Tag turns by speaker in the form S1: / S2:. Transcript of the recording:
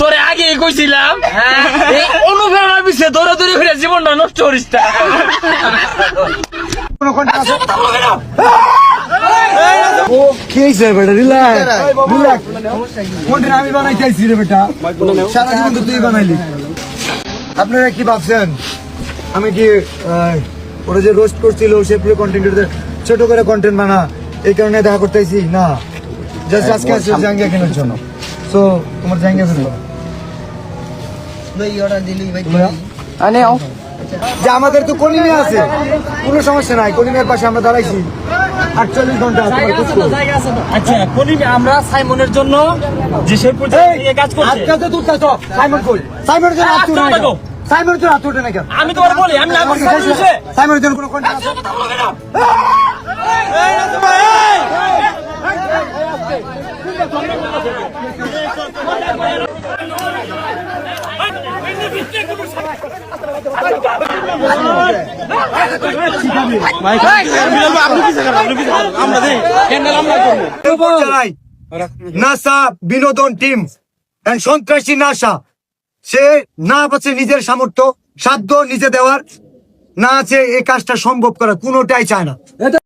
S1: তোরে আগে কইছিলাম এই অনুপ্রেরণার পিছিয়ে দৌড়ে দৌড়ে ফিরে জীবনটা নষ্ট করিস না।
S2: আমি রে বেটা সারা জীবন তো। তুই বানাইলি আপনারা কি ভাবছেন? আমি কি ওরা যে রোস্ট করছিল সে পুরো কন্টেন্ট ছোট করে কন্টেন্ট বানা এই কারণে দেখা করতেছি না। জাস্ট আজকে আসছে জাঙ্গিয়া কেনার জন্য। সো তোমার জাঙ্গিয়া ফেলব যে আমাদের তো কলিমে আছে কোনো সমস্যা নাই কলিমের পাশে আমরা দাঁড়াইছি আটচল্লিশ ঘণ্টা তোমার খোঁজ করব।
S1: আচ্ছা কলিম আমরা সাইমনের জন্য যে সেই কাজ করছে
S2: আজকাল তো দূরটা সাইমন কই সাইমনের জন্য হাত তুলে না কেন? সাইমনের জন্য হাত তুলে
S1: আমি তোমার বলি আমি না
S2: সাইমনের জন্য কোনো আছে নাসা বিনোদন টিম সন্ত্রাসী নাসা। সে না পাচ্ছে নিজের সামর্থ্য, সাধ্য নিজে দেওয়ার, না আছে এই কাজটা সম্ভব করা কোনোটাই চায় না।